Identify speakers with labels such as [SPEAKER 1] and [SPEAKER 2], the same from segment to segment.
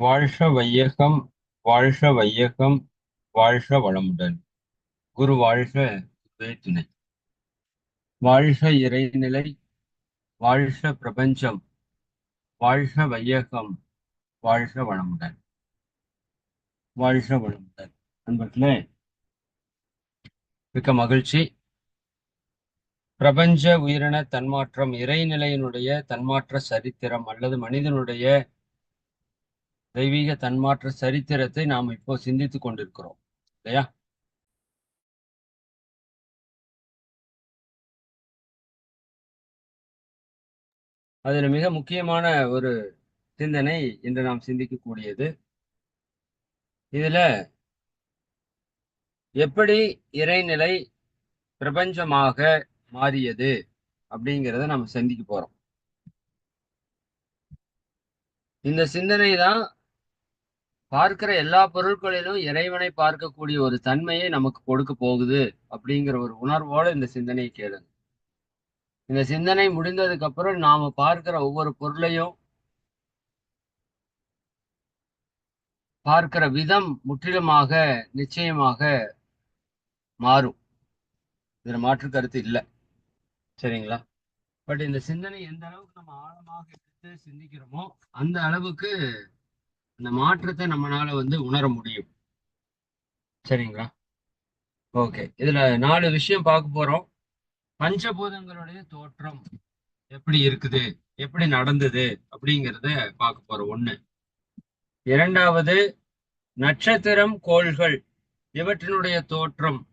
[SPEAKER 1] வாழ்க வையகம் வாழ்க வையகம் வாழ்க வளமுடன். குரு வாழ்க குருவே துணை. வாழ்க இறைநிலை வாழ்க பிரபஞ்சம் வாழ்க வையகம் வாழ்க வளமுடன். வாழ்க வளமுடன். நண்பர்களே மிக்க மகிழ்ச்சி. பிரபஞ்ச உயிரின தன்மாற்றம் இறைநிலையினுடைய தன்மாற்ற சரித்திரம் அல்லது மனிதனுடைய தெய்வீக தன்மாற்ற சரித்திரத்தை நாம் இப்போ சிந்தித்துக் கொண்டிருக்கிறோம். இல்லையா? அதுல மிக முக்கியமான ஒரு சிந்தனை இன்று நாம் சிந்திக்கக்கூடியது. இதுல எப்படி இறைநிலை பிரபஞ்சமாக மாறியது அப்படிங்கிறத நம்ம சிந்திக்க போறோம். இந்த சிந்தனை தான் பார்க்கிற எல்லா பொருட்களிலும் இறைவனை பார்க்கக்கூடிய ஒரு தன்மையை நமக்கு கொடுக்க போகுது அப்படிங்கிற ஒரு உணர்வோட இந்த சிந்தனையை கேளுங்க. இந்த சிந்தனை முடிந்ததுக்கு அப்புறம் நாம பார்க்கிற ஒவ்வொரு பொருளையும் பார்க்கிற விதம் முற்றிலுமாக நிச்சயமாக மாறும். இதுல மாற்று கருத்து இல்லை. சரிங்களா? பட் இந்த சிந்தனை எந்த அளவுக்கு நம்ம ஆழமாக எடுத்து சிந்திக்கிறோமோ அந்த அளவுக்கு அந்த மாற்றத்தை நம்மளால வந்து உணர முடியும். சரிங்களா? ஓகே. இதுல நாலு விஷயம் பார்க்க போறோம். பஞ்சபூதங்களுடைய தோற்றம் எப்படி இருக்குது? எப்படி நடந்தது? அப்படிங்கிறத பார்க்க போறோம். ஒண்ணு. இரண்டாவது நட்சத்திரம் கோள்கள் இவற்றினுடைய தோற்றம்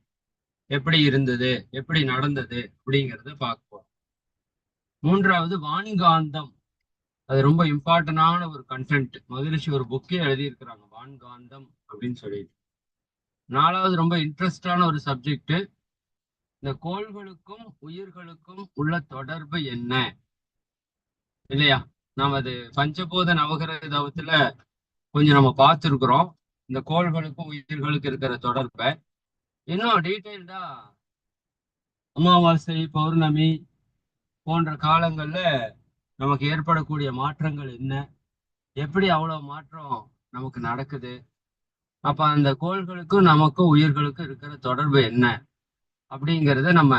[SPEAKER 1] எப்படி இருந்தது? எப்படி நடந்தது? அப்படிங்கிறத பார்க்க போறோம். மூன்றாவது வான்காந்தம் அது ரொம்ப இம்பார்ட்டன்டான ஒரு கண்டென்ட் மகிழ்ச்சி ஒரு புக்கே எழுதியிருக்கிறாங்க. வான்காந்தம் அப்படின்னு சொல்லிட்டு. நாலாவது ரொம்ப இன்ட்ரெஸ்டான ஒரு சப்ஜெக்ட் இந்த கோள்களுக்கும் உயிர்களுக்கும் உள்ள தொடர்பு என்ன? இல்லையா? நாம் அது பஞ்சபூத நவகிரக தவத்துல கொஞ்சம் நம்ம பார்த்துருக்குறோம். இந்த கோள்களுக்கும் உயிர்களுக்கு இருக்கிற தொடர்பை. இன்னும் டீட்டெயில்டா அமாவாசை பௌர்ணமி போன்ற காலங்கள்ல நமக்கு ஏற்படக்கூடிய மாற்றங்கள் என்ன? எப்படி அவ்வளவு மாற்றம் நமக்கு நடக்குது? அப்ப அந்த கோள்களுக்கும் நமக்கும் உயிர்களுக்கும் இருக்கிற தொடர்பு என்ன? அப்படிங்கிறத நம்ம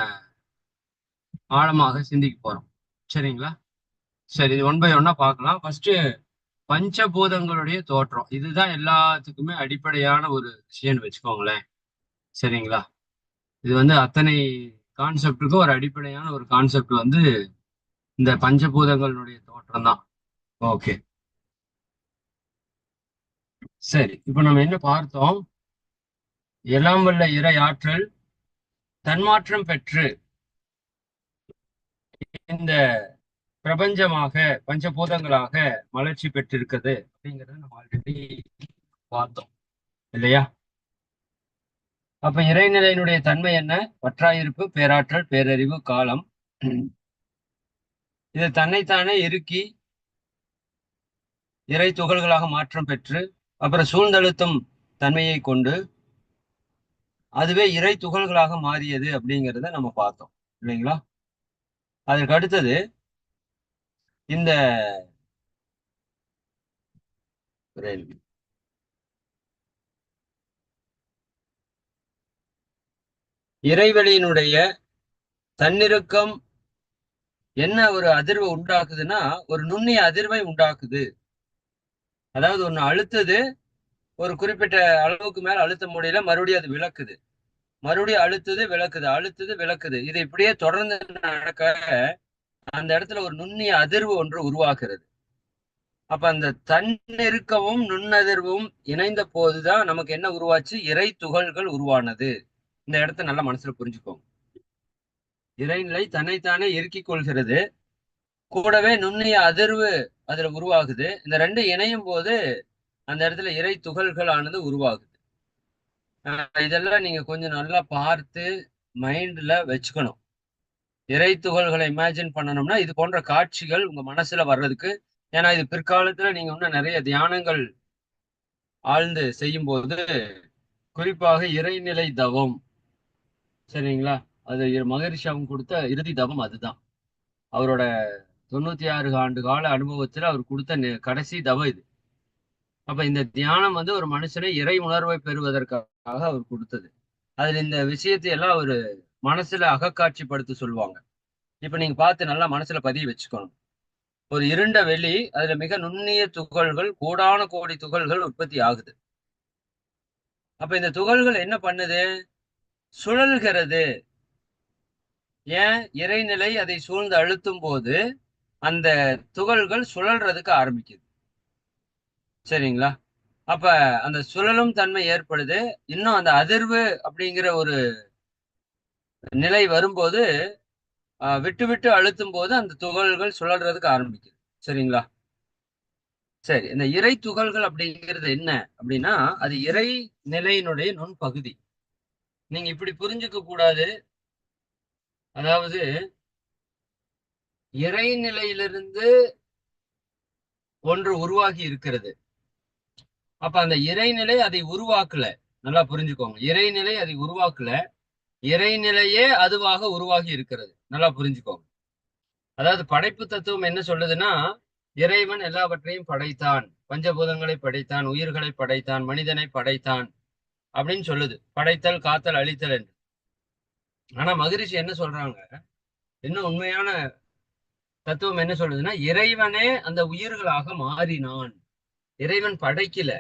[SPEAKER 1] ஆழமாக சிந்திக்க போறோம். சரிங்களா? சரி இது ஒன் பை ஒன்னா பார்க்கலாம். ஃபர்ஸ்ட் பஞ்சபூதங்களுடைய தோற்றம். இதுதான் எல்லாத்துக்குமே அடிப்படையான ஒரு விஷயம்னு வச்சுக்கோங்களேன். சரிங்களா? இது வந்து அத்தனை கான்செப்டுக்கும் ஒரு அடிப்படையான ஒரு கான்செப்ட் வந்து இந்த பஞ்சபூதங்களுடைய தோற்றம் தான் ஓகே சரி இப்ப நம்ம என்ன பார்த்தோம்? எல்லாம் வல்ல இறை ஆற்றல் தன்மாற்றம் பெற்று இந்த பிரபஞ்சமாக பஞ்சபூதங்களாக மலர்ச்சி பெற்றிருக்கிறது அப்படிங்கறத நம்ம ஆல்ரெடி பார்த்தோம். இல்லையா? அப்ப இறைநிலையினுடைய தன்மை என்ன? பற்றாயிருப்பு பேராற்றல் பேரறிவு காலம். இது தன்னைத்தானே இறுக்கி இறை துகள்களாக மாற்றம் பெற்று அப்புறம் சூழ்ந்தழுத்தும் தன்மையை கொண்டு அதுவே இறை துகள்களாக மாறியது அப்படிங்கிறத நம்ம பார்த்தோம். இல்லைங்களா? அதற்கு அடுத்தது இந்த இறைவெளியினுடைய தன்னிருக்கம் என்ன ஒரு அதிர்வை உண்டாக்குதுன்னா ஒரு நுண்ணிய அதிர்வை உண்டாக்குது. அதாவது ஒண்ணு அழுத்தது ஒரு குறிப்பிட்ட அளவுக்கு மேல அழுத்த முடியல மறுபடியும் அது விளக்குது. மறுபடியும் அழுத்தது விளக்குது அழுத்தது விளக்குது. இது இப்படியே தொடர்ந்து நடக்க அந்த இடத்துல ஒரு நுண்ணிய அதிர்வு ஒன்று உருவாக்குறது அப்ப அந்த தன்னிருக்கமும் நுண்ணதிர்வும் இணைந்த போதுதான் நமக்கு என்ன உருவாச்சு? இறை துகள்கள் உருவானது. இந்த இடத்த நல்லா மனசுல புரிஞ்சுக்கோங்க. இறைநிலை தன்னைத்தானே இறுக்கிக் கொள்கிறது. கூடவே நுண்ணிய அதிர்வு அதுல உருவாகுது. இந்த ரெண்டு இணையும் போது அந்த இடத்துல இறை துகள்கள் ஆனது உருவாகுது இதெல்லாம் நீங்க கொஞ்சம் நல்லா பார்த்து மைண்ட்ல வச்சுக்கணும். இறை துகள்களை இமேஜின் பண்ணணும்னா இது போன்ற காட்சிகள் உங்க மனசுல வர்றதுக்கு ஏன்னா இது பிற்காலத்துல நீங்க இன்னும் நிறைய தியானங்கள் ஆழ்ந்து செய்யும் போது குறிப்பாக இறைநிலை தவம். சரிங்களா? அது மகரிஷாவும் கொடுத்த இறுதி தவம் அதுதான். அவரோட தொண்ணூத்தி ஆறு ஆண்டு கால அனுபவத்துல அவர் கொடுத்த கடைசி தவம் இது. அப்ப இந்த தியானம் வந்து ஒரு மனுஷனை இறை உணர்வை பெறுவதற்காக அவர் கொடுத்தது. அதுல இந்த விஷயத்தை எல்லாம் அவரு மனசுல அகக்காட்சிப்படுத்த சொல்லுவாங்க. இப்ப நீங்க பார்த்து நல்லா மனசுல பதிய வச்சுக்கணும். ஒரு இருண்ட வெளி அதுல மிக நுண்ணிய துகள்கள் கோடான கோடி துகள்கள் உற்பத்தி ஆகுது. அப்ப இந்த துகள்கள் என்ன பண்ணுது? சுழல்கிறது. ஏன் இறைநிலை அதை சூழ்ந்து அழுத்தும் போது அந்த துகள்கள் சுழல்றதுக்கு ஆரம்பிக்குது. சரிங்களா? அப்ப அந்த சுழலும் தன்மை ஏற்படுது. இன்னும் அந்த அதிர்வு அப்படிங்கிற ஒரு நிலை வரும்போது விட்டு விட்டு அழுத்தும் போது அந்த துகள்கள் சுழல்றதுக்கு ஆரம்பிக்குது. சரிங்களா? சரி இந்த இறை துகள்கள் அப்படிங்கிறது என்ன அப்படின்னா அது இறை நிலையினுடைய நுண்பகுதி. நீங்க இப்படி புரிஞ்சுக்க கூடாது அதாவது இறைநிலையிலிருந்து ஒன்று உருவாகி இருக்கிறது. அப்ப அந்த இறைநிலை அதை உருவாக்கல. நல்லா புரிஞ்சுக்கோங்க. இறைநிலை அதை உருவாக்கல. இறைநிலையே அதுவாக உருவாகி இருக்கிறது. நல்லா புரிஞ்சுக்கோங்க. அதாவது படைப்பு தத்துவம் என்ன சொல்லுதுன்னா இறைவன் எல்லாவற்றையும் படைத்தான். பஞ்சபூதங்களை படைத்தான். உயிர்களை படைத்தான். மனிதனை படைத்தான் அப்படின்னு சொல்லுது. படைத்தல் காத்தல் அழித்தல் என்று. ஆனா மகிழ்ச்சி என்ன சொல்றாங்க? என்ன உண்மையான தத்துவம் என்ன சொல்லுதுன்னா இறைவனே அந்த உயிர்களாக மாறினான். இறைவன் படைக்கல.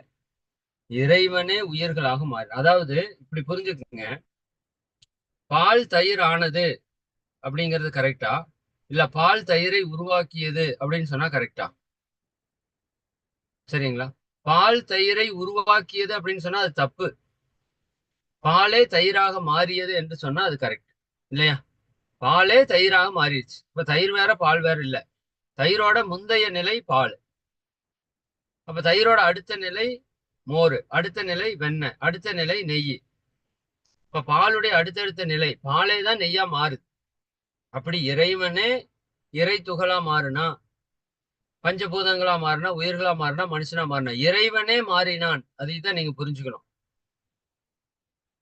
[SPEAKER 1] இறைவனே உயிர்களாக மாறி அதாவது இப்படி புரிஞ்சுக்கோங்க. பால் தயிர் ஆனது அப்படிங்கிறது கரெக்டா இல்ல பால் தயிரை உருவாக்கியது அப்படின்னு சொன்னா கரெக்டா சரிங்களா? பால் தயிரை உருவாக்கியது அப்படின்னு சொன்னா அது தப்பு. பாலே தயிராக மாறியது என்று சொன்னா அது கரெக்ட் இல்லையா? பாலே தயிராக மாறிடுச்சு. இப்ப தயிர் வேற பால் வேற இல்ல. தயிரோட முந்தைய நிலை பால். அப்ப தயிரோட அடுத்த நிலை மோர் அடுத்த நிலை வெண்ணெய் அடுத்த நிலை நெய். இப்ப பாலுடைய அடுத்தடுத்த நிலை பாலே தான் நெய்யா மாறுது. அப்படி இறைவனே இறை துகளா மாறுனா பஞ்சபூதங்களா மாறினா உயிர்களா மாறினா மனுஷனா மாறினா இறைவனே மாறினான். அதை தான் நீங்க புரிஞ்சுக்கணும்.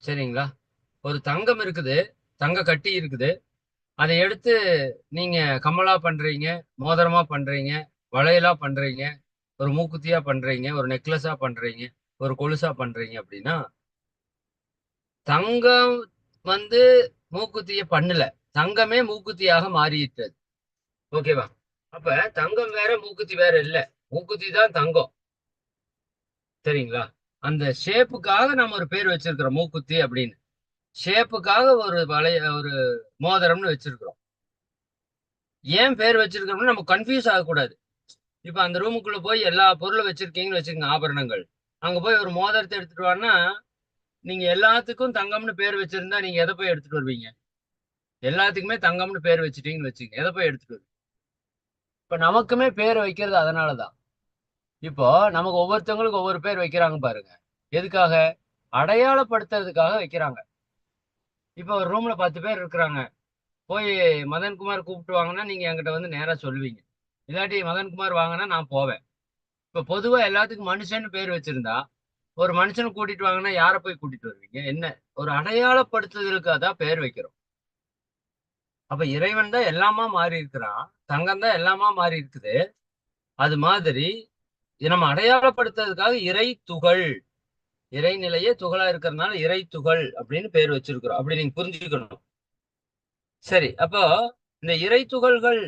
[SPEAKER 1] சரிங்களா? ஒரு தங்கம் இருக்குது தங்க கட்டி இருக்குது. அதை எடுத்து நீங்க கமலா பண்றீங்க மோதிரமா பண்றீங்க வளையலா பண்றீங்க ஒரு மூக்குத்தியா பண்றீங்க ஒரு நெக்லஸா பண்றீங்க ஒரு கொலுசா பண்றீங்க அப்படின்னா தங்கம் வந்து மூக்குத்திய பண்ணல. தங்கமே மூக்குத்தியாக மாறிட்டது ஓகேவா? அப்ப தங்கம் வேற மூக்குத்தி வேற இல்ல. மூக்குத்தி தான் தங்கம். சரிங்களா? அந்த ஷேப்புக்காக நம்ம ஒரு பேர் வச்சிருக்கிறோம் மூக்குத்தி அப்படின்னு. ஷேப்புக்காக ஒரு வளைய ஒரு மோதிரம்னு வச்சிருக்கிறோம். ஏன் பேர் வச்சிருக்கிறோம்னு நம்ம கன்ஃபியூஸ் ஆகக்கூடாது. இப்போ அந்த ரூமுக்குள்ள போய் எல்லா பொருளும் வச்சிருக்கீங்கன்னு வச்சிருக்கீங்க ஆபரணங்கள். அங்க போய் ஒரு மோதிரத்தை எடுத்துட்டு வான்னா நீங்க எல்லாத்துக்கும் தங்கம்னு பேர் வச்சிருந்தா நீங்க எதை போய் எடுத்துட்டு வருவீங்க? எல்லாத்துக்குமே தங்கம்னு பேர் வச்சுட்டீங்கன்னு வச்சுக்கோங்க எதை போய் எடுத்துட்டு வருவீங்க? இப்ப நமக்குமே பேர் வைக்கிறது அதனாலதான். இப்போ நமக்கு ஒவ்வொருத்தவங்களுக்கும் ஒவ்வொரு பேர் வைக்கிறாங்க பாருங்க. எதுக்காக? அடையாளப்படுத்துறதுக்காக வைக்கிறாங்க. இப்போ ஒரு ரூம்ல பத்து பேர் இருக்கிறாங்க. போய் மதன்குமார் கூப்பிட்டு வாங்கன்னா நீங்க என்கிட்ட வந்து நேரா சொல்லுவீங்க. இல்லாட்டி மதன்குமார் வாங்கினா நான் போவேன். இப்ப பொதுவா எல்லாத்துக்கும் மனுஷன்னு பேர் வச்சிருந்தா ஒரு மனுஷனை கூட்டிட்டு வாங்கன்னா யாரை போய் கூட்டிட்டு வருவீங்க? என்ன? ஒரு அடையாளப்படுத்துதலுக்காக தான் பேர் வைக்கிறோம். அப்ப இறைவன் தான் எல்லாமா மாறி இருக்கிறான் தங்கம் தான் எல்லாமா மாறி இருக்குது அது மாதிரி நம்ம அடையாளப்படுத்துறதுக்காக இறை துகள். இறைநிலையே துகளா இருக்கிறதுனால இறை துகள் அப்படின்னு பேர் வச்சிருக்கிறோம். அப்படி நீங்க புரிஞ்சுக்கணும். சரி அப்போ இந்த இறை துகள்கள்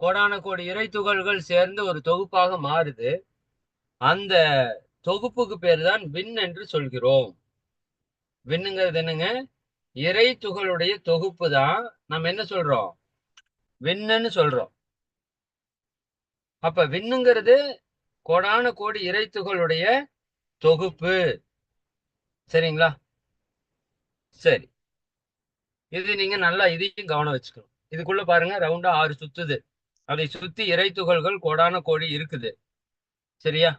[SPEAKER 1] கோடான கோடி இறை துகள்கள் சேர்ந்து ஒரு தொகுப்பாக மாறுது. அந்த தொகுப்புக்கு பேர் தான் விண் என்று சொல்கிறோம். விண்ணுங்கிறது என்னங்க? இறை துகளுடைய தொகுப்பு தான் நம்ம என்ன சொல்றோம்? விண்ணுன்னு சொல்றோம். அப்ப விண்ணுங்கிறது கோடான கோடி இறைத்துகளுடைய தொகுப்பு. சரிங்களா? சரி. இது நீங்க நல்லா இதையும் கவனம் வச்சுக்கணும். இதுக்குள்ள பாருங்க ரவுண்டா ஆறு சுத்துது. அதை சுத்தி இறை துகள்கள் கோடான கோடி இருக்குது. சரியா?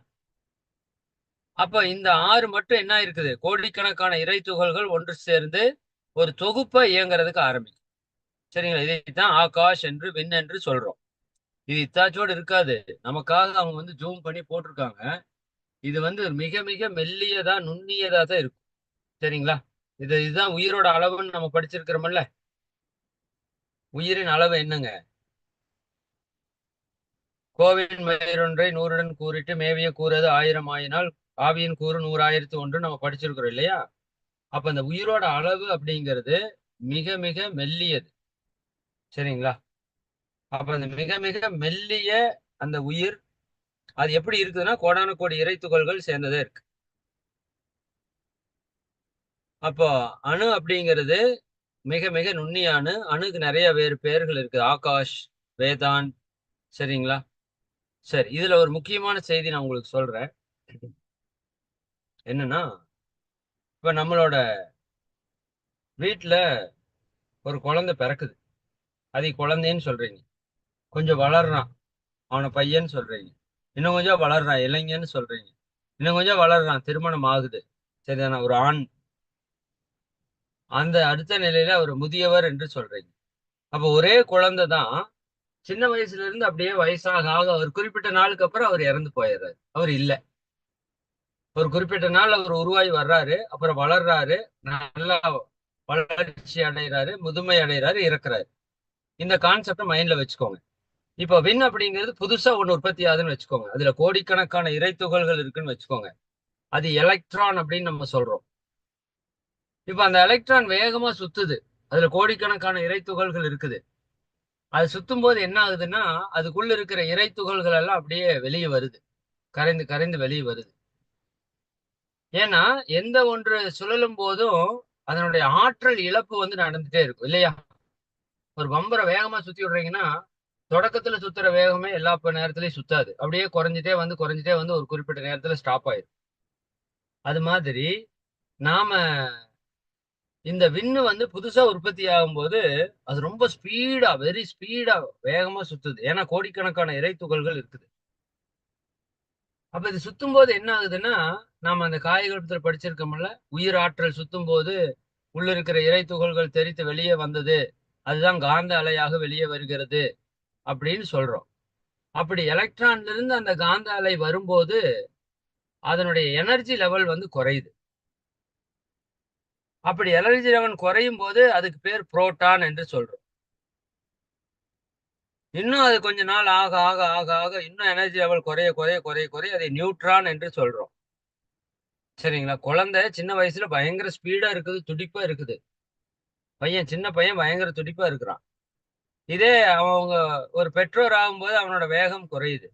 [SPEAKER 1] அப்ப இந்த ஆறு மட்டும் என்ன இருக்குது? கோடிக்கணக்கான இறை துகள்கள் ஒன்று சேர்ந்து ஒரு தொகுப்பை இயங்குறதுக்கு ஆரம்பிக்கும் சரிங்களா? இதைத்தான் ஆகாஷ் என்று விண் என்று சொல்றோம். இது இத்தாச்சோடு இருக்காது. நமக்காக அவங்க வந்து ஜூம் பண்ணி போட்டிருக்காங்க. இது வந்து மிக மிக மெல்லியதா நுண்ணியதா தான் இருக்கும். சரிங்களா? இது இதுதான் உயிரோட அளவுன்னு நம்ம படிச்சிருக்கிறோம்ல உயிரின் அளவு என்னங்க? கோவின் மயிரொன்றை நூறுடன் கூறிட்டு மேவிய கூறது ஆயிரம் ஆயினால் ஆவியின் கூறு நூறாயிரத்து ஒன்று நம்ம படிச்சிருக்கிறோம் இல்லையா? அப்ப அந்த உயிரோட அளவு அப்படிங்கிறது மிக மிக மெல்லியது. சரிங்களா? அப்ப அந்த மிக மிக மெல்லிய அந்த உயிர் அது எப்படி இருக்குதுன்னா கோடான கோடி இறை துகள்கள் சேர்ந்ததே இருக்கு. அப்போ அணு அப்படிங்கிறது மிக மிக நுண்ணிய அணு. அணுக்கு நிறைய வேறு பெயர்கள் இருக்கு ஆகாஷ் வேதான் சரிங்களா? சரி இதுல ஒரு முக்கியமான செய்தி நான் உங்களுக்கு சொல்றேன். என்னன்னா இப்ப நம்மளோட வீட்டுல ஒரு குழந்தை பிறக்குது. அது குழந்தைன்னு சொல்றீங்க. கொஞ்சம் வளர்றான். அவனை பையன்னு சொல்றீங்க. இன்னும் கொஞ்சம் வளர்றான் இளைஞன்னு சொல்றீங்க. இன்னும் கொஞ்சம் வளர்றான் திருமணம் ஆகுது. சரிதானா? ஒரு ஆண். அந்த அடுத்த நிலையில அவர் முதியவர் என்று சொல்றீங்க. அப்ப ஒரே குழந்தை தான் சின்ன வயசுல இருந்து அப்படியே வயசாக ஆக அவர் குறிப்பிட்ட நாளுக்கு அப்புறம் அவர் இறந்து போயிடுறாரு. அவர் இல்லை. ஒரு குறிப்பிட்ட நாள் அவர் உருவாகி வர்றாரு அப்புறம் வளர்றாரு நல்லா வளர்ச்சி அடைகிறாரு முதுமை அடைகிறாரு இறக்குறாரு. இந்த கான்செப்டை மைண்ட்ல வச்சுக்கோங்க. இப்போ வின் அப்படிங்கிறது புதுசா ஒன்று உற்பத்தி ஆகுதுன்னு வச்சுக்கோங்க. அதுல கோடிக்கணக்கான இறைத்துகள்கள் இருக்குன்னு வச்சுக்கோங்க. அது எலக்ட்ரான் அப்படின்னு நம்ம சொல்றோம். இப்போ அந்த எலக்ட்ரான் வேகமா சுத்துது. அதுல கோடிக்கணக்கான இறைத்துகள்கள் இருக்குது. அது சுத்தும் போது என்ன ஆகுதுன்னா அதுக்குள்ள இருக்கிற இறைத்துகள்கள் எல்லாம் அப்படியே வெளியே வருது. கரைந்து கரைந்து வெளியே வருது. ஏன்னா எந்த ஒன்று சுழலும் போதும் அதனுடைய ஆற்றல் இழப்பு வந்து நடந்துட்டே இருக்கும். இல்லையா? ஒரு பம்பரை வேகமா சுத்தி விடுறீங்கன்னா தொடக்கத்துல சுத்துற வேகமே எல்லா நேரத்திலயும் சுத்தாது. அப்படியே குறைஞ்சிட்டே வந்து குறைஞ்சிட்டே வந்து ஒரு குறிப்பிட்ட நேரத்துல ஸ்டாப் ஆயிடும் அது மாதிரி நாம இந்த விண்ணு வந்து புதுசா உற்பத்தி ஆகும்போது அது ரொம்ப ஸ்பீடா வெரி ஸ்பீடா வேகமா சுத்துது. ஏன்னா கோடிக்கணக்கான இறை துகள்கள் இருக்குது. அப்ப இது சுத்தும் போது என்ன ஆகுதுன்னா நாம அந்த காய்கல்பத்தில் படிச்சிருக்கோம்ல உயிர் ஆற்றல் சுத்தும் போது உள்ள இருக்கிற இறை துகள்கள் தெரித்து வெளியே வந்தது. அதுதான் காந்த அலையாக வெளியே வருகிறது. அப்படின்னு சொல்றோம். அப்படி எலக்ட்ரான்ல இருந்து அந்த காந்த அலை வரும்போது அதனுடைய எனர்ஜி லெவல் வந்து குறையுது. அப்படி எனர்ஜி லெவல் குறையும் போது அதுக்கு பேர் புரோட்டான் என்று சொல்றோம். இன்னும் அது கொஞ்ச நாள் ஆக ஆக ஆக ஆக இன்னும் எனர்ஜி லெவல் குறைய குறைய குறைய குறைய அதை நியூட்ரான் என்று சொல்றோம். சரிங்களா? குழந்தை சின்ன வயசுல பயங்கர ஸ்பீடா இருக்குது துடிப்பா இருக்குது. பையன் சின்ன பையன் பயங்கர துடிப்பா இருக்கிறான். இதே அவங்க ஒரு பெற்றோர் ஆகும்போது அவனோட வேகம் குறையுது.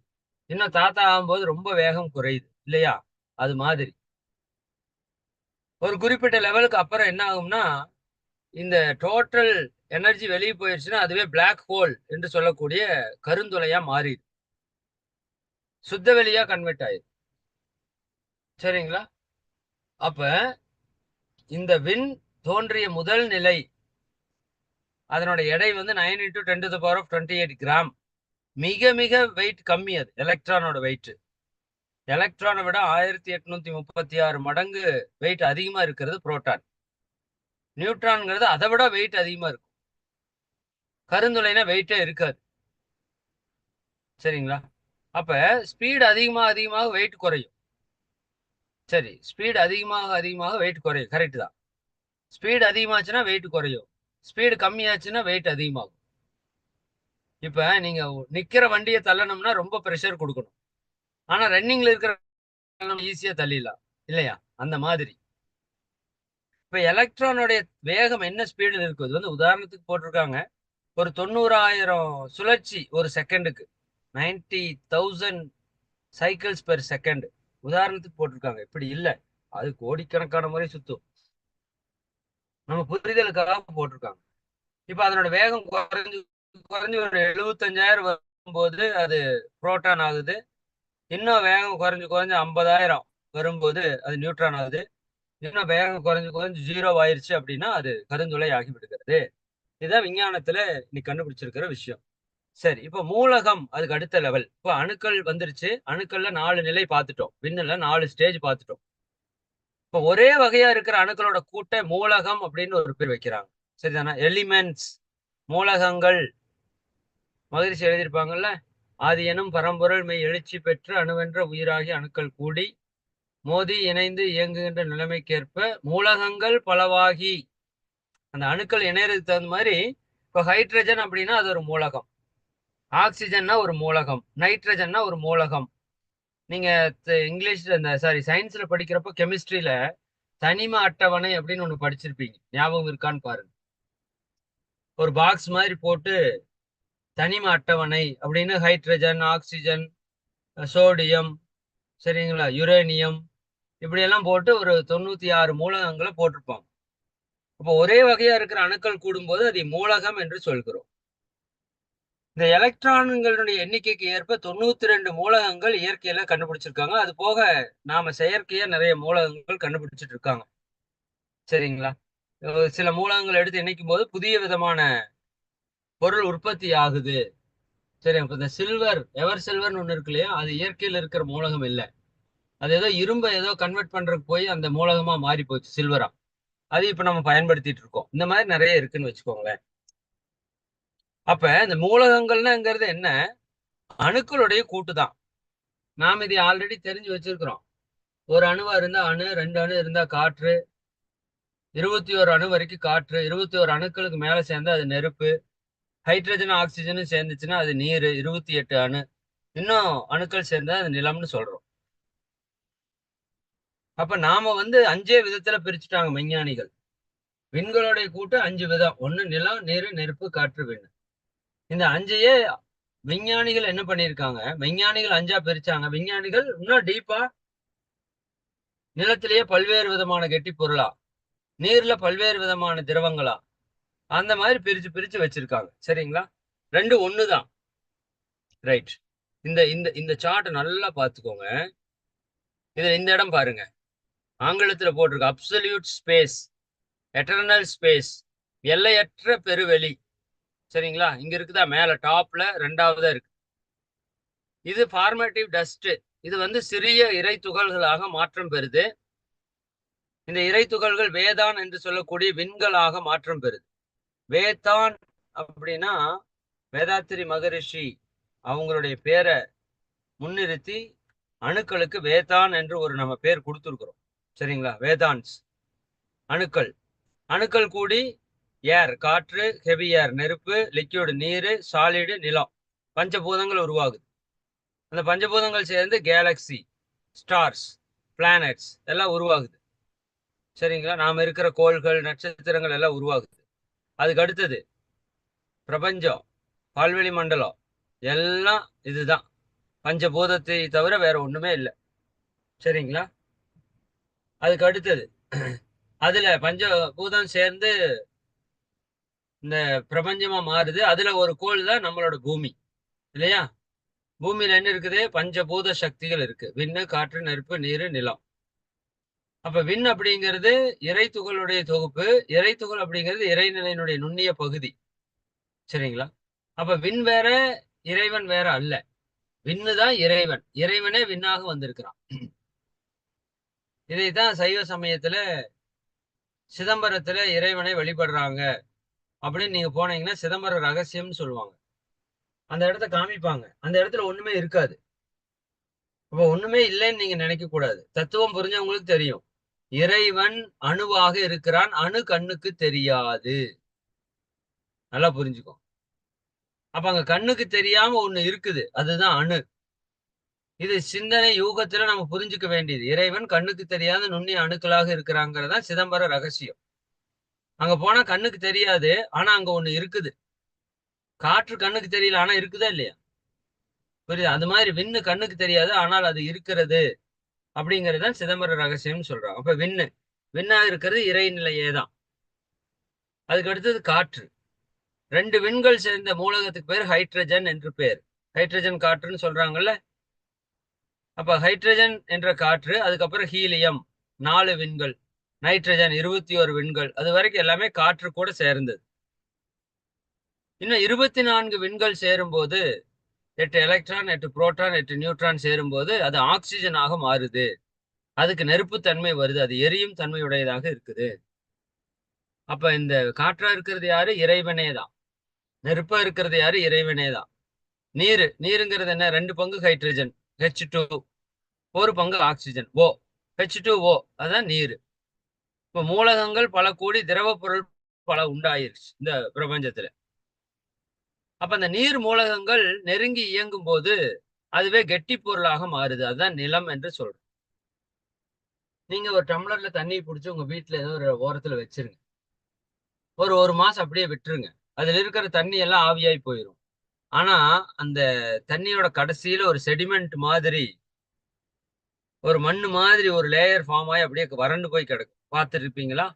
[SPEAKER 1] இன்னும் தாத்தா ஆகும்போது ரொம்ப வேகம் குறையுது இல்லையா? அது மாதிரி. ஒரு குறிப்பிட்ட லெவலுக்கு அப்புறம் என்ன ஆகும்னா இந்த டோட்டல் எனர்ஜி வெளியே போயிடுச்சுன்னா அதுவே பிளாக் ஹோல் என்று சொல்லக்கூடிய கருந்துளையா மாறிடு சுத்த வெளியா கன்வெர்ட் ஆயிடும் சரிங்களா? அப்ப இந்த வின் தோன்றிய முதல் நிலை அதனோட எடை வந்து nine into ten to power of twenty eight gram மிக மிக வெயிட் கம்மி அது எலக்ட்ரானோட வெயிட் எலக்ட்ரானை விட ஆயிரத்தி எட்நூத்தி முப்பத்தி ஆறு மடங்கு வெயிட் அதிகமா இருக்கிறது புரோட்டான் நியூட்ரான்ங்கிறது அதை விட வெயிட் அதிகமா இருக்கும். கருந்துளைனா வெயிட்டே இருக்காது. சரிங்களா? அப்ப ஸ்பீடு அதிகமாக அதிகமாக வெயிட் குறையும். சரி ஸ்பீடு அதிகமாக அதிகமாக வெயிட் குறையும். கரெக்ட் தான். ஸ்பீடு அதிகமாச்சுன்னா வெயிட் குறையும். ஸ்பீடு கம்மியாச்சுன்னா வெயிட் அதிகமாகும். இப்ப நீங்க நிக்கிற வண்டியை தள்ளணும்னா ரொம்ப ப்ரெஷர் கொடுக்கணும். ஆனா ரன்னிங்ல இருக்கிற ஈஸியாக தள்ளிடலாம். இல்லையா? அந்த மாதிரி. இப்ப எலக்ட்ரானுடைய வேகம் என்ன ஸ்பீடில் இருக்குது? வந்து உதாரணத்துக்கு போட்டிருக்காங்க. ஒரு தொண்ணூறாயிரம் சுழற்சி ஒரு செகண்டுக்கு ninety thousand cycles per second உதாரணத்துக்கு போட்டிருக்காங்க. இப்படி இல்லை. அது கோடிக்கணக்கான முறை சுத்தும். நம்ம புரிதலுக்காக போட்டிருக்காங்க. இப்ப அதனோட வேகம் குறைஞ்சு குறைஞ்சு ஒரு எழுபத்தஞ்சாயிரம் வரும்போது அது புரோட்டான் ஆகுது. இன்னும் வேகம் குறைஞ்சு குறைஞ்சு ஐம்பதாயிரம் வரும்போது அது நியூட்ரான் ஆகுது. இன்னும் வேகம் குறைஞ்சு குறைஞ்சு ஜீரோ ஆயிடுச்சு அப்படின்னா அது கருந்துளை ஆகி விடுகிறது இதுதான் விஞ்ஞானத்துல நீ கண்டுபிடிச்சிருக்கிற விஷயம். சரி இப்போ மூலகம் அதுக்கு அடுத்த லெவல் இப்போ அணுக்கள் வந்துருச்சு. அணுக்கள்ல நாலு நிலை பார்த்துட்டோம். விண்ணில் நாலு ஸ்டேஜ் பார்த்துட்டோம். இப்போ ஒரே வகையா இருக்கிற அணுக்களோட கூட்ட மூலகம் அப்படின்னு ஒரு பேர் வைக்கிறாங்க. சரிதானா? எலிமெண்ட்ஸ் மூலகங்கள். மகிழ்ச்சி எழுதியிருப்பாங்கல்ல? ஆதி எனும் பரம்பொருள் மெய் எழுச்சி பெற்று அணுவென்ற உயிராகி அணுக்கள் கூடி மோதி இணைந்து இயங்குகின்ற நிலைமைக்கேற்ப மூலகங்கள் பலவாகி. அந்த அணுக்கள் இணையறதுக்கு தகுந்த மாதிரி இப்போ ஹைட்ரஜன் அப்படின்னா அது ஒரு மூலகம். ஆக்சிஜன்னா ஒரு மூலகம். நைட்ரஜன்னா ஒரு மூலகம். நீங்க இங்கிலீஷ்ல இந்த சாரி சயின்ஸ்ல படிக்கிறப்போ கெமிஸ்ட்ரியில தனிம அட்டவணை அப்படின்னு ஒண்ணு படிச்சிருப்பீங்க. ஞாபகம் இருக்கான்னு பாருங்க. ஒரு பாக்ஸ் மாதிரி போட்டு தனிம அட்டவணை அப்படின்னு ஹைட்ரஜன் ஆக்சிஜன் சோடியம் சரிங்களா? யுரேனியம் இப்படியெல்லாம் போட்டு ஒரு தொண்ணூத்தி ஆறு மூலகங்களை போட்டிருப்பாங்க. அப்போ ஒரே வகையா இருக்கிற அணுக்கள் கூடும்போது அதை மூலகம் என்று சொல்கிறோம். இந்த எலக்ட்ரான்களுடைய எண்ணிக்கைக்கு ஏற்ப தொண்ணூத்தி ரெண்டு மூலகங்கள் இயற்கையில கண்டுபிடிச்சிருக்காங்க. அது போக நாம செயற்கையா நிறைய மூலகங்கள் கண்டுபிடிச்சிட்டு இருக்காங்க. சரிங்களா? சில மூலகங்கள் எடுத்து இணைக்கும் போது புதிய விதமான பொருள் உற்பத்தி ஆகுது. சரி அப்ப இந்த சில்வர் எவர் சில்வர்னு ஒண்ணு இருக்கு இல்லையா? அது இயற்கையில் இருக்கிற மூலகம் இல்லை. அது ஏதோ இரும்பை ஏதோ கன்வெர்ட் பண்றதுக்கு போய் அந்த மூலகமா மாறி போச்சு சில்வரா. அது இப்ப நம்ம பயன்படுத்திட்டு இருக்கோம். இந்த மாதிரி நிறைய இருக்குன்னு வச்சுக்கோங்களேன். அப்ப இந்த மூலகங்கள்னாங்கிறது என்ன? அணுக்களுடைய கூட்டு தான் நாம் இதை ஆல்ரெடி தெரிஞ்சு வச்சிருக்கிறோம். ஒரு அணுவா இருந்தா அணு ரெண்டு அணு இருந்தா காற்று. இருபத்தி ஒரு அணு வரைக்கும் காற்று. இருபத்தி ஒரு அணுக்களுக்கு மேல சேர்ந்தா அது நெருப்பு. ஹைட்ரஜன் ஆக்சிஜனும் சேர்ந்துச்சுன்னா அது நீர். இருபத்தி எட்டு அணு. இன்னும் அணுக்கள் சேர்ந்தா அது நிலம்னு சொல்றோம். அப்ப நாம வந்து அஞ்சே விதத்துல பிரிச்சுட்டாங்க விஞ்ஞானிகள். விண்களுடைய கூட்டு அஞ்சு விதம். ஒண்ணு நிலம் நீர் நெருப்பு காற்று விண்ணு. இந்த அஞ்சையே விஞ்ஞானிகள் என்ன பண்ணியிருக்காங்க? விஞ்ஞானிகள் அஞ்சா பிரிச்சாங்க. விஞ்ஞானிகள் இன்னும் டீப்பா நிலத்திலேயே பல்வேறு விதமான கெட்டி பொருளா நீர்ல பல்வேறு விதமான திரவங்களா அந்த மாதிரி பிரிச்சு பிரிச்சு வச்சிருக்காங்க. சரிங்களா? ரெண்டு ஒண்ணுதான். ரைட் இந்த இந்த இந்த சார்ட்டை நல்லா பார்த்துக்கோங்க. இதுல இந்த இடம் பாருங்க. ஆங்கிலத்துல போட்டிருக்கு. அப்சல்யூட் ஸ்பேஸ் எட்டர்னல் ஸ்பேஸ் எல்லையற்ற பெருவெளி. சரிங்களா? இங்க இருக்குதா? மேல டாப்ல ரெண்டாவதா இருக்கு. இது ஃபார்மேட்டிவ் டஸ்ட் இது வந்து சிறிய இறை துகள்களாக மாற்றம் பெறுது. இந்த இறை துகள்கள் வேதான் என்று சொல்லக்கூடிய விண்களாக மாற்றம் பெறுது. வேதான் அப்படின்னா வேதாத்திரி மகரிஷி அவங்களுடைய பேரை முன்னிறுத்தி அணுக்களுக்கு வேதான் என்று ஒரு நம்ம பேர் கொடுத்துருக்குறோம். சரிங்களா? வேதான்ஸ். அணுக்கள். அணுக்கள் கூடி ஏர் காற்று ஹெவி ஏர் நெருப்பு லிக்யூடு நீர் சாலிடு நிலம். பஞ்சபூதங்கள் உருவாகுது. அந்த பஞ்சபூதங்கள் சேர்ந்து கேலக்ஸி ஸ்டார்ஸ் பிளானட்ஸ் எல்லாம் உருவாகுது. சரிங்களா? நாம் இருக்கிற கோள்கள் நட்சத்திரங்கள் எல்லாம் உருவாகுது. அதுக்கு அடுத்தது பிரபஞ்சம் பால்வெளி மண்டலம். எல்லாம் இதுதான். பஞ்சபூதத்தை தவிர வேற ஒண்ணுமே இல்லை. சரிங்களா? அதுக்கு அடுத்தது அதுல பஞ்சபூதம் சேர்ந்து இந்த பிரபஞ்சமா மாறுது. அதுல ஒரு கோள் தான் நம்மளோட பூமி. இல்லையா? பூமியில என்ன இருக்குது? பஞ்சபூத சக்திகள் இருக்கு. விண்ணு காற்று நெருப்பு நீர் நிலம். அப்ப விண் அப்படிங்கிறது இறை துகளுடைய தொகுப்பு. இறை துகள் அப்படிங்கிறது இறைநிலையினுடைய நுண்ணிய பகுதி. சரிங்களா? அப்ப விண் வேற இறைவன் வேற அல்ல. விண்ணு தான் இறைவன். இறைவனே விண்ணாக வந்திருக்கிறான். இதைத்தான் சைவ சமயத்துல சிதம்பரத்துல இறைவனை வழிபடுறாங்க. அப்படின்னு நீங்க போனீங்கன்னா சிதம்பர ரகசியம்னு சொல்லுவாங்க. அந்த இடத்த காமிப்பாங்க. அந்த இடத்துல ஒண்ணுமே இருக்காது. அப்ப ஒண்ணுமே இல்லைன்னு நீங்க நினைக்க கூடாது. தத்துவம் புரிஞ்சவங்களுக்கு தெரியும். இறைவன் அணுவாக இருக்கிறான். அணு கண்ணுக்கு தெரியாது. நல்லா புரிஞ்சுக்கோ. அப்ப அங்க கண்ணுக்கு தெரியாம ஒண்ணு இருக்குது. அதுதான் அணு. இது சிந்தனை யூகத்துல நம்ம புரிஞ்சுக்க வேண்டியது. இறைவன் கண்ணுக்கு தெரியாத நுண்ணிய அணுக்களாக இருக்கிறாங்கிறதா சிதம்பர ரகசியம். அங்க போனா கண்ணுக்கு தெரியாது ஆனா அங்க ஒண்ணு இருக்குது. காற்று கண்ணுக்கு தெரியல ஆனா இருக்குதா இல்லையா? புரியுது? அது மாதிரி விண்ணு கண்ணுக்கு தெரியாது ஆனால் அது இருக்கிறது. அப்படிங்கறதுதான் சிதம்பர ரகசியம்னு சொல்றாங்க அப்ப விண்ணு விண்ணா இருக்கிறது இறைநிலையே தான். அதுக்கு அடுத்தது காற்று. ரெண்டு விண்கள் சேர்ந்த மூலகத்துக்கு பேர் ஹைட்ரஜன் என்று பேர். ஹைட்ரஜன் காற்றுன்னு சொல்றாங்கல்ல? அப்ப ஹைட்ரஜன் என்ற காற்று அதுக்கப்புறம் ஹீலியம் நாலு விண்கள். நைட்ரஜன் இருபத்தி ஒரு விண்கள் அது வரைக்கும் எல்லாமே காற்று கூட சேர்ந்தது. இன்னும் இருபத்தி நான்கு விண்கள் சேரும்போது எட்டு எலக்ட்ரான் எட்டு புரோட்டான் எட்டு நியூட்ரான் சேரும்போது அது ஆக்சிஜனாக மாறுது. அதுக்கு நெருப்புத்தன்மை வருது அது எரியும் தன்மையுடையதாக இருக்குது. அப்ப இந்த காற்றா இருக்கிறது யாரு? இறைவனே தான். நெருப்பா இருக்கிறது யாரு? இறைவனே தான். நீர் நீருங்கிறது என்ன? ரெண்டு பங்கு ஹைட்ரஜன் ஹெச் டூ ஒரு பங்கு oxygen O H two O அதான் நீர். இப்ப மூலகங்கள் பல கூடி திரவ பொருள் பல உண்டாயிருச்சு இந்த பிரபஞ்சத்துல. அப்ப அந்த நீர் மூலகங்கள் நெருங்கி இயங்கும் போது அதுவே கெட்டி பொருளாக மாறுது. அதுதான் நிலம் என்று சொல்றோம். நீங்க ஒரு டம்ளர்ல தண்ணி பிடிச்சி உங்க வீட்டுல ஏதோ ஒரு ஓரத்துல வச்சிருங்க. ஒரு ஒரு மாசம் அப்படியே விட்டுருங்க. அதுல இருக்கிற தண்ணி எல்லாம் ஆவியாய் போயிடும் ஆனா அந்த தண்ணியோட கடைசியில ஒரு செடிமெண்ட் மாதிரி ஒரு மண்ணு மாதிரி ஒரு லேயர் ஃபார்ம் ஆகி அப்படியே வறண்டு போய் கிடக்கும். பார்த்துருப்பீங்களா?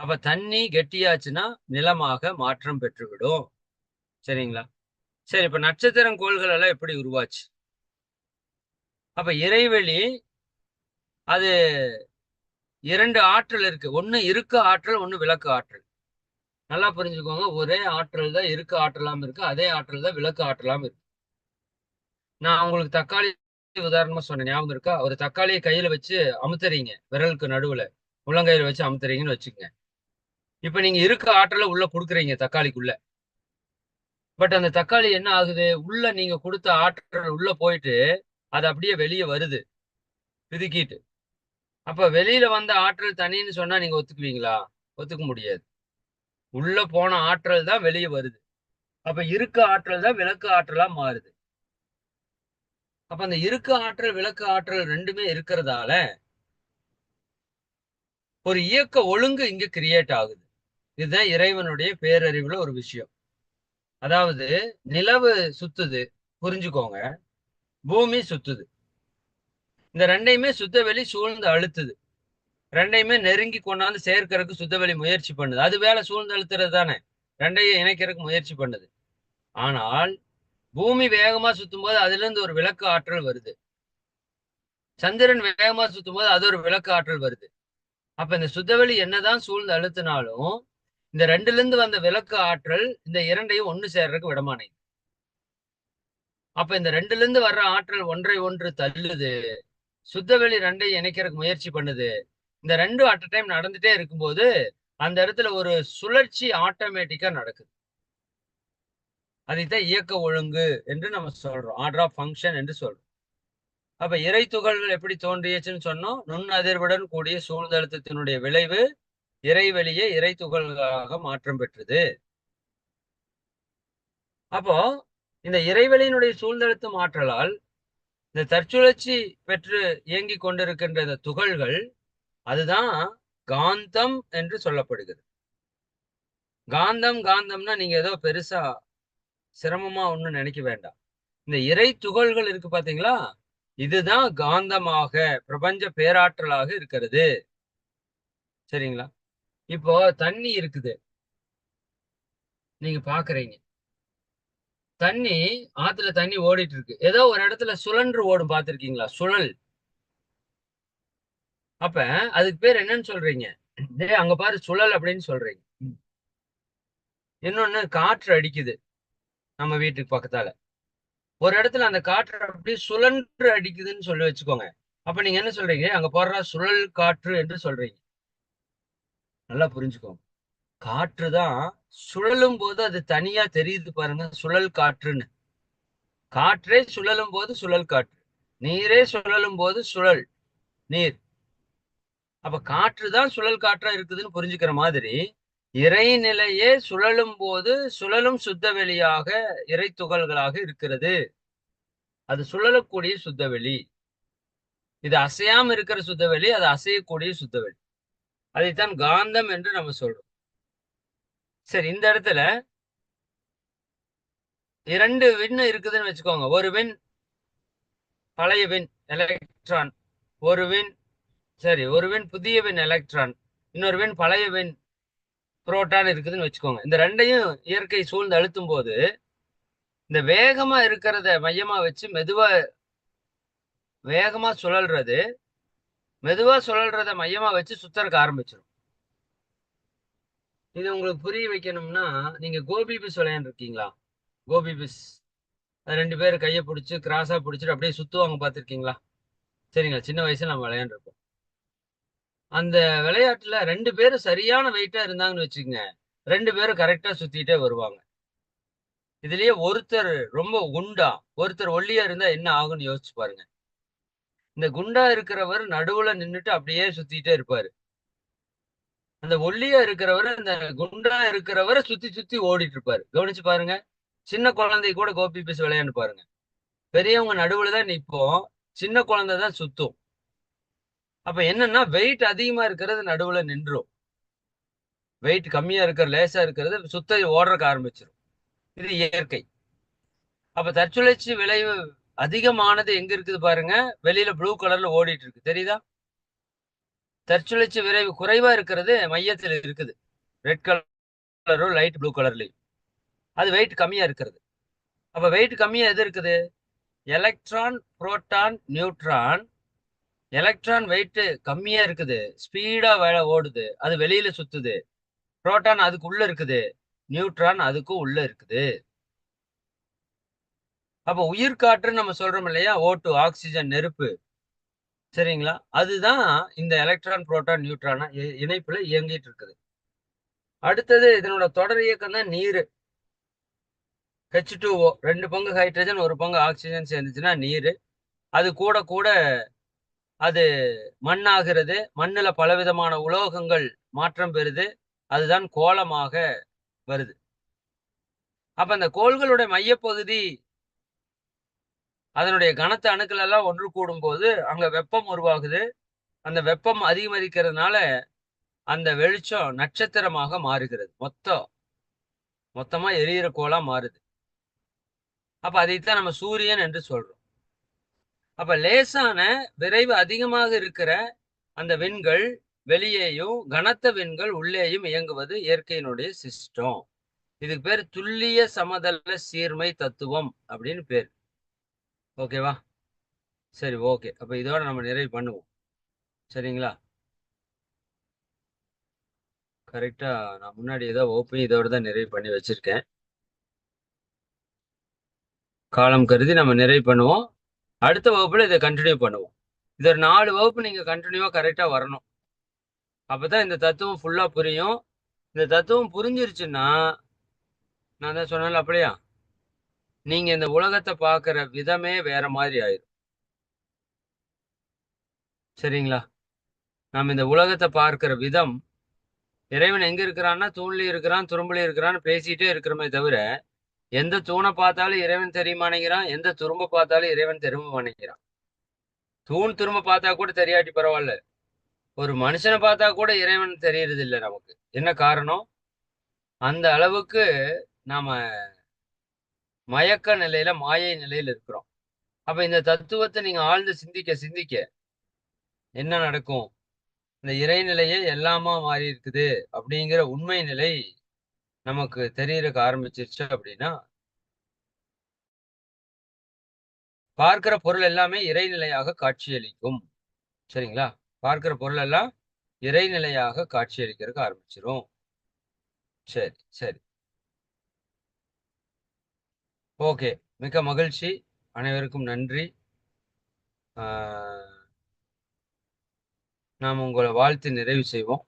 [SPEAKER 1] அப்ப தண்ணி கெட்டியாச்சுன்னா நிலமாக மாற்றம் பெற்றுவிடும். சரிங்களா? சரி இப்ப நட்சத்திரம் கோள்கள் எல்லாம் எப்படி உருவாச்சு? அப்ப இறைவெளி அது இரண்டு ஆற்றல் இருக்கு. ஒண்ணு இருக்க ஆற்றல் ஒண்ணு விளக்கு ஆற்றல். நல்லா புரிஞ்சுக்கோங்க. ஒரே ஆற்றல் தான் இருக்க ஆற்றலாம் இருக்கு அதே ஆற்றல் தான் விளக்கு ஆற்றலாம் இருக்கு. நான் உங்களுக்கு தக்காளி உதாரணமா சொன்ன ஞாபகம் இருக்கா? ஒரு தக்காளியை கையில வச்சு அமுத்துறீங்க. விரலுக்கு நடுவுல. உள்ளங்கையில வச்சு அமுத்துறீங்கன்னு வச்சுக்கோங்க. இப்ப நீங்க இருக்க ஆற்றலை உள்ள கொடுக்குறீங்க தக்காளிக்குள்ள. பட் அந்த தக்காளி என்ன ஆகுது? உள்ள நீங்க கொடுத்த ஆற்றல் உள்ள போயிட்டு அது அப்படியே வெளியே வருது. பிதுக்கிட்டு. அப்ப வெளியில வந்த ஆற்றல் தனின்னு சொன்னா நீங்க ஒத்துக்குவீங்களா? ஒத்துக்க முடியாது. உள்ள போன ஆற்றல் தான் வெளியே வருது. அப்ப இருக்க ஆற்றல் தான் விளக்கு ஆற்றலா மாறுது. அப்ப அந்த இருக்க ஆற்றல் விளக்கு ஆற்றல் ரெண்டுமே இருக்கிறதால ஒரு இயக்க ஒழுங்கு இங்க கிரியேட் ஆகுது. இதுதான் இறைவனுடைய பேரறிவுல ஒரு விஷயம். அதாவது நிலவு சுத்துது புரிஞ்சுக்கோங்க. பூமி சுத்துது. இந்த ரெண்டையுமே சுத்தவெளி சூழ்ந்து அழுத்துது. ரெண்டையுமே நெருங்கி கொண்டாந்து சேர்க்கறதுக்கு சுத்தவெளி முயற்சி பண்ணுது. அது வேலை சூழ்ந்து அழுத்துறது தானே. ரெண்டையும் இணைக்கிறதுக்கு முயற்சி பண்ணுது. ஆனால் பூமி வேகமா சுத்தும் போது அதுல இருந்து ஒரு விளக்கு ஆற்றல் வருது. சந்திரன் வேகமா சுத்தும் போது அது ஒரு விளக்கு ஆற்றல் வருது. அப்ப இந்த சுத்தவெளி என்னதான் சூழ்ந்து அழுத்தினாலும் இந்த ரெண்டுல இருந்து வந்த விளக்கு ஆற்றல் இந்த இரண்டையும் ஒண்ணு சேர்றதுக்கு விடமானை அப்ப இந்த ரெண்டுல இருந்து வர்ற ஆற்றல் ஒன்றை ஒன்று தள்ளுது. சுத்தவெளி ரெண்டையும் இணைக்கிறதுக்கு முயற்சி பண்ணுது. இந்த ரெண்டும் அட் அ டைம் நடந்துட்டே இருக்கும்போது அந்த இடத்துல ஒரு சுழற்சி ஆட்டோமேட்டிக்கா நடக்குது. அதைத்தான் இயக்க ஒழுங்கு என்று நம்ம சொல்றோம். ஆர்டர் ஆஃப் ஃபங்க்ஷன் என்று சொல்றோம். அப்ப இறை துகள்கள் எப்படி தோன்றியச்சுன்னு சொன்னோம். நுண் அதிர்வுடன் கூடிய சூழ்ந்தழுத்தத்தினுடைய விளைவு இறைவெளியை இறை துகள்களாக மாற்றம் பெற்றது. அப்போ இந்த இறைவெளியினுடைய சூழ்ந்தழுத்தம் ஆற்றலால் இந்த தற்சுழற்சி பெற்று இயங்கி கொண்டிருக்கின்ற இந்த துகள்கள் அதுதான் காந்தம் என்று சொல்லப்படுகிறது. காந்தம் காந்தம்னா நீங்க ஏதோ பெருசா சிரமமா ஒண்ணு நினைக்க வேண்டாம். இந்த இறை துகள்கள் இருக்கு பாத்தீங்களா? இதுதான் காந்தமாக பிரபஞ்ச பேராற்றலாக இருக்கிறது. சரிங்களா? இப்போ தண்ணி இருக்குது. நீங்க பாக்குறீங்க. தண்ணி ஆத்துல தண்ணி ஓடிட்டு இருக்கு. ஏதோ ஒரு இடத்துல சுழன்று ஓடும் பார்த்திருக்கீங்களா சுழல். அப்ப அதுக்கு பேர் என்னன்னு சொல்றீங்க? அங்க பாரு சுழல் அப்படின்னு சொல்றீங்க. இன்னொன்னு காற்று அடிக்குது. நம்ம வீட்டுக்கு பக்கத்தால. ஒரு இடத்துல அந்த காற்று அப்படி சுழன்று அடிக்குதுன்னு சொல்லி வச்சுக்கோங்க. அப்ப நீங்க என்ன சொல்றீங்க? அங்க போடுற சுழல் காற்று என்று சொல்றீங்க. நல்லா புரிஞ்சுக்கோங்க காற்று தான் சுழலும் போது அது தனியா தெரியுது பாருங்க சுழல் காற்றுன்னு. காற்றே சுழலும் போது சுழல் காற்று. நீரே சுழலும் போது சுழல் நீர். அப்ப காற்று தான் சுழல் காற்றா இருக்குதுன்னு புரிஞ்சுக்கிற மாதிரி இறைநிலையே சுழலும் போது சுழலும் சுத்த வெளியாக இறை துகள்களாக இருக்கிறது. அது சுழலக்கூடிய சுத்தவெளி. இது அசையாம இருக்கிற சுத்தவெளி அது அசையக்கூடிய சுத்தவெளி. அதைத்தான் காந்தம் என்று நம்ம சொல்றோம். சரி இந்த இடத்துல இரண்டு விண் இருக்குதுன்னு வச்சுக்கோங்க. ஒரு விண் பழைய விண் எலக்ட்ரான் ஒரு விண் சரி ஒரு விண் புதிய விண் எலக்ட்ரான் இன்னொரு விண் பழைய விண் புரோட்டான் இருக்குதுன்னு வச்சுக்கோங்க. இந்த ரெண்டையும் இயற்கை சூழ்ந்து அழுத்தும் போது இந்த வேகமா இருக்கிறத மையமா வச்சு மெதுவா வேகமா சுழல்றது மெதுவா சுழல்றத மையமா வச்சு சுத்தறக்க ஆரம்பிச்சிடும் இது உங்களுக்கு புரிய வைக்கணும்னா நீங்க கோபி பிஸ் விளையாண்டுருக்கீங்களா கோபி பிஸ். ரெண்டு பேரும் கையை பிடிச்சி கிராஸா பிடிச்சிட்டு அப்படியே சுத்துவாங்க பார்த்துருக்கீங்களா? சரிங்களா? சின்ன வயசுல நம்ம விளையாண்டுருப்போம். அந்த விளையாட்டுல ரெண்டு பேரும் சரியான வெயிட்டா இருந்தாங்கன்னு வச்சுக்கோங்க. ரெண்டு பேரும் கரெக்டா சுத்திட்டே வருவாங்க. இதுலயே ஒருத்தர் ரொம்ப குண்டா ஒருத்தர் ஒல்லியா இருந்தா என்ன ஆகும்னு யோசிச்சு பாருங்க. இந்த குண்டா இருக்கிறவர் நடுவுல நின்னுட்டு அப்படியே சுத்திட்டே இருப்பாரு. அந்த ஒல்லியா இருக்கிறவர் அந்த குண்டா இருக்கிறவரை சுத்தி சுத்தி ஓடிட்டு இருப்பாரு. கவனிச்சு பாருங்க. சின்ன குழந்தை கூட கோபி பீஸ் விளையாண்டு பாருங்க. பெரியவங்க நடுவுல தான் நிற்போம் சின்ன குழந்தை தான் சுத்தும். அப்ப என்னன்னா வெயிட் அதிகமா இருக்கிறது நடுவுல நின்றும். வெயிட் கம்மியா இருக்கிற லேசா இருக்கிறது சுத்த ஓடுறக்க ஆரம்பிச்சிடும் இது இயற்கை. அப்ப தற்சுழற்சி விளைவு அதிகமானது எங்க இருக்குது பாருங்க? வெளியில ப்ளூ கலர்ல ஓடிட்டு இருக்கு. தெரியுதா? தற்சுழற்சி விரைவு குறைவா இருக்கிறது மையத்தில் இருக்குது. ரெட் கலரும் லைட் ப்ளூ கலர்லையும் அது வெயிட் கம்மியா இருக்கிறது. அப்ப வெயிட் கம்மியா எது இருக்குது? Electron proton neutron electron weight கம்மியா இருக்குது. ஸ்பீடா வேலை ஓடுது. அது வெளியில சுத்துது. புரோட்டான் அதுக்கு உள்ள இருக்குது. நியூட்ரான் அதுக்கும் உள்ள இருக்குது. அப்ப காற்றுன்னு நம்ம சொல்றோம் இல்லையா? ஓட்டு ஆக்சிஜன் நெருப்பு. சரிங்களா? அதுதான் இந்த எலக்ட்ரான் புரோட்டான் நியூட்ரான இணைப்புல இயங்கிட்டு இருக்குது. அடுத்தது இதனோட தொடர் இயக்கம் தான் நீர். ஹெச் டூ ஓ ரெண்டு பங்கு ஹைட்ரஜன் ஒரு பங்கு ஆக்சிஜன் சேர்ந்துச்சுன்னா நீர். அது கூட கூட அது மண்ணாகிறது மண்ணுல பலவிதமான உலோகங்கள் மாற்றம் பெறுது அதுதான் கோலமாக வருது. அப்ப அந்த கோள்களுடைய மையப்பகுதி அதனுடைய கனத்த அணுக்கள் எல்லாம் ஒன்று கூடும் போது அங்க வெப்பம் உருவாகுது. அந்த வெப்பம் அதிகமதிக்கிறதுனால அந்த வெளிச்சம் நட்சத்திரமாக மாறுகிறது மொத்தம். மொத்தமா எரியிற கோலா மாறுது. அப்ப அதைத்தான் நம்ம சூரியன் என்று சொல்றோம். அப்ப லேசான விரைவு அதிகமாக இருக்கிற அந்த விண்கள் வெளியேயும் கனத்த விண்கள் உள்ளேயும் இயங்குவது இயற்கையினுடைய சிஸ்டம். இதுக்கு பேர் துல்லிய சமதள சீர்மை தத்துவம் அப்படின்னு பேர். ஓகேவா சரி ஓகே அப்ப இதோட நம்ம நிறைவு பண்ணுவோம். சரிங்களா? கரெக்டா நான் முன்னாடி ஏதோ வகுப்பையும் இதோட தான் நிறைவு பண்ணி வச்சிருக்கேன். காலம் கருதி நம்ம நிறைவு பண்ணுவோம். அடுத்த வகுப்புல இதை கண்டினியூ பண்ணுவோம். இது ஒரு நாலு வகுப்பு நீங்க கண்டினியூவா கரெக்டா வரணும். அப்பதான் இந்த தத்துவம் ஃபுல்லா புரியும். இந்த தத்துவம் புரிஞ்சிருச்சுன்னா நான் தான் சொன்னேன் அப்படியா? நீங்க இந்த உலகத்தை பார்க்குற விதமே வேற மாதிரி ஆயிரும். சரிங்களா? நாம் இந்த உலகத்தை பார்க்கிற விதம் இறைவன் எங்க இருக்கிறான்னா தூண்லயும் இருக்கிறான் துரும்புலயும் இருக்கிறான்னு பேசிட்டே இருக்கிறோமே தவிர எந்த தூணை பார்த்தாலும் இறைவன் தெரியுமானேங்கிறான் எந்த துரும்ப பார்த்தாலும் இறைவன் திரும்ப மாட்டேங்கிறான் தூண் திரும்ப பார்த்தா கூட தெரியாட்டி பரவாயில்ல. ஒரு மனுஷனை பார்த்தா கூட இறைவன் தெரியறது இல்லை நமக்கு. என்ன காரணம்? அந்த அளவுக்கு நாம மயக்க நிலையில மாயை நிலையில இருக்கிறோம். அப்ப இந்த தத்துவத்தை நீங்க ஆழ்ந்து சிந்திக்க சிந்திக்க என்ன நடக்கும்? இந்த இறைநிலையே எல்லாமா மாறி இருக்குது அப்படிங்கிற உண்மை நிலை நமக்கு தெரியறதுக்கு ஆரம்பிச்சிருச்சு அப்படின்னா பார்க்கிற பொருள் எல்லாமே இறைநிலையாக காட்சியளிக்கும். சரிங்களா? பார்க்கிற பொருள் எல்லாம் இறைநிலையாக காட்சியளிக்கிறதுக்கு ஆரம்பிச்சிரும். சரி சரி. ஓகே. மிக மகிழ்ச்சி. அனைவருக்கும் நன்றி. நாம் உங்களை வாழ்த்து நிறைவு செய்வோம்.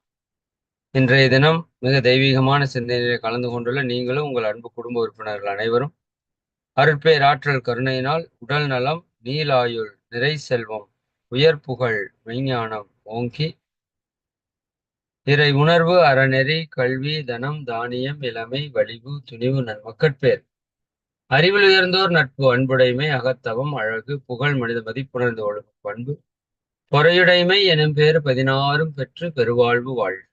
[SPEAKER 1] இன்றைய தினம் மிக தெய்வீகமான சிந்தனையிலே கலந்து கொண்டுள்ள நீங்களும் உங்கள் அன்பு குடும்ப உறுப்பினர்கள் அனைவரும் அருட்பேர் ஆற்றல் கருணையினால் உடல் நலம் நீலாயுள் நிறை செல்வம் உயர் புகழ் மெய்ஞானம் ஓங்கி இறை உணர்வு அறநெறி கல்வி தனம் தானியம் இளமை வலிவு துணிவு நன்மக்கட்பேர். அறிவில் உயர்ந்தோர் நட்பு அன்புடைமை அகத்தவம் அழகு புகழ் மனித மதிப்புணர்ந்து ஒழுங்கும் பண்பு. பொறையுடைமை எனும் பேர் பதினாறும் பெற்று பெருவாழ்வு வாழ்